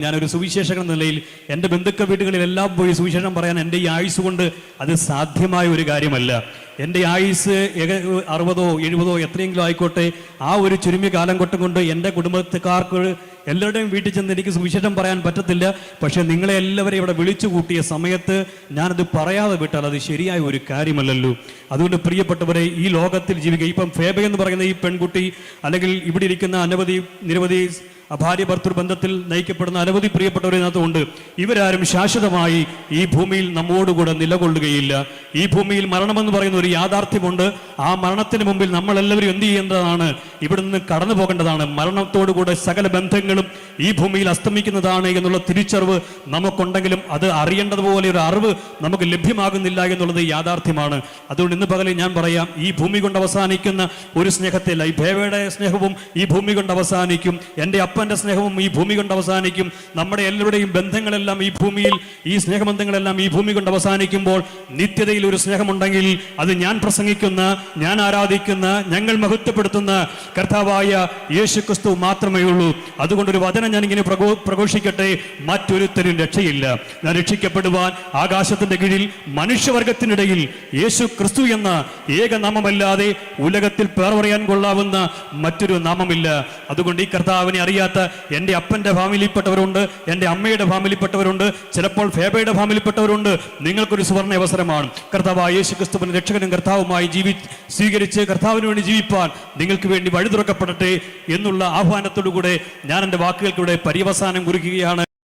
ഞാനൊരു സുവിശേഷകൻ എന്ന നിലയിൽ എന്റെ ബന്ധുക്കൾ വീടുകളിലെല്ലാം പോയി സുവിശേഷം പറയാൻ എന്റെ ഈ ആയുസ് കൊണ്ട് അത് സാധ്യമായ ഒരു കാര്യമല്ല. എന്റെ ആയുസ് അറുപതോ എഴുപതോ എത്രയെങ്കിലും ആയിക്കോട്ടെ ആ ഒരു ചുരുങ്ങിയ കാലം കൊട്ടും കൊണ്ട് എന്റെ കുടുംബക്കാർക്ക് എല്ലാവരുടെയും വീട്ടിൽ ചെന്ന് എനിക്ക് സുവിശേഷം പറയാൻ പറ്റത്തില്ല. പക്ഷേ നിങ്ങളെ എല്ലാവരെയും ഇവിടെ വിളിച്ചു കൂട്ടിയ സമയത്ത് ഞാനത് പറയാതെ വിട്ടാൽ അത് ശരിയായ ഒരു കാര്യമല്ലല്ലോ. അതുകൊണ്ട് പ്രിയപ്പെട്ടവരെ ഈ ലോകത്തിൽ ജീവിക്കുക. ഇപ്പം ഫേബ എന്ന് പറയുന്ന ഈ പെൺകുട്ടി അല്ലെങ്കിൽ ഇവിടെ ഇരിക്കുന്ന അനവധി നിരവധി ഭാര്യ ഭർത്തൃ ബന്ധത്തിൽ നയിക്കപ്പെടുന്ന അനവധി പ്രിയപ്പെട്ടവരിനകത്തുണ്ട് ഇവരാരും ശാശ്വതമായി ഈ ഭൂമിയിൽ നമ്മോടുകൂടെ നിലകൊള്ളുകയില്ല. ഈ ഭൂമിയിൽ മരണമെന്ന് പറയുന്ന ഒരു യാഥാർത്ഥ്യമുണ്ട്. ആ മരണത്തിന് മുമ്പിൽ നമ്മളെല്ലാവരും എന്ത് ചെയ്യേണ്ടതാണ്? ഇവിടെ നിന്ന് കടന്നു പോകേണ്ടതാണ്. മരണത്തോടുകൂടെ സകല ബന്ധങ്ങളും ഈ ഭൂമിയിൽ അസ്തമിക്കുന്നതാണ് എന്നുള്ള തിരിച്ചറിവ് നമുക്കുണ്ടെങ്കിലും അത് അറിയേണ്ടതുപോലെ ഒരു അറിവ് നമുക്ക് ലഭ്യമാകുന്നില്ല എന്നുള്ളത് യാഥാർത്ഥ്യമാണ്. അതുകൊണ്ട് ഇന്ന് പകലിൽ ഞാൻ പറയാം ഈ ഭൂമി കൊണ്ട് അവസാനിക്കുന്ന ഒരു സ്നേഹത്തില്ല ഈ ഭേവയുടെ സ്നേഹവും ഈ ഭൂമി കൊണ്ട് അവസാനിക്കും. എന്റെ അപ്പന്റെ സ്നേഹവും ഈ ഭൂമി കൊണ്ട് അവസാനിക്കും. നമ്മുടെ എല്ലാവരുടെയും ബന്ധങ്ങളെല്ലാം ഈ ഭൂമിയിൽ ഈ സ്നേഹബന്ധങ്ങളെല്ലാം ഈ ഭൂമി കൊണ്ട് അവസാനിക്കുമ്പോൾ നിത്യതയിൽ ഒരു സ്നേഹമുണ്ടെങ്കിൽ അത് ഞാൻ പ്രസംഗിക്കുന്ന ഞാൻ ആരാധിക്കുന്ന ഞങ്ങൾ മഹത്വപ്പെടുത്തുന്ന കർത്താവായ യേശു ക്രിസ്തു മാത്രമേ ഉള്ളൂ. അതുകൊണ്ട് ഒരു വചനം ഞാൻ ഇങ്ങനെ പ്രഘോ പ്രഘോഷിക്കട്ടെ. മറ്റൊരുത്തരും രക്ഷയില്ല. ഞാൻ രക്ഷിക്കപ്പെടുവാൻ ആകാശത്തിന്റെ കീഴിൽ മനുഷ്യവർഗത്തിനിടയിൽ യേശു ക്രിസ്തു എന്ന ഏക നാമമല്ലാതെ ഉലകത്തിൽ പേർ പറയാൻ കൊള്ളാവുന്ന മറ്റൊരു നാമമില്ല. അതുകൊണ്ട് ഈ കർത്താവിനെ അറിയാത്ത എന്റെ അപ്പന്റെ ഫാമിലിയിൽപ്പെട്ടവരുണ്ട് എന്റെ അമ്മയുടെ ഫാമിലിയിൽപ്പെട്ടവരുണ്ട് ചിലപ്പോൾ ഫേബയുടെ ഫാമിലിയിൽപ്പെട്ടവരുണ്ട്. നിങ്ങൾക്കൊരു സുവർണ അവസരമാണ്. കർത്താവ് യേശു ക്രിസ്തുവിന് രക്ഷകനും കർത്താവുമായി ജീവി സ്വീകരിച്ച് കർത്താവിന് വേണ്ടി ജീവിപ്പാൻ നിങ്ങൾക്ക് വേണ്ടി വഴി തുറക്കപ്പെടട്ടെ എന്നുള്ള ആഹ്വാനത്തോടുകൂടെ ഞാൻ എന്റെ വാക്കുകൾക്കൂടെ പര്യവസാനം കുറിക്കുകയാണ്.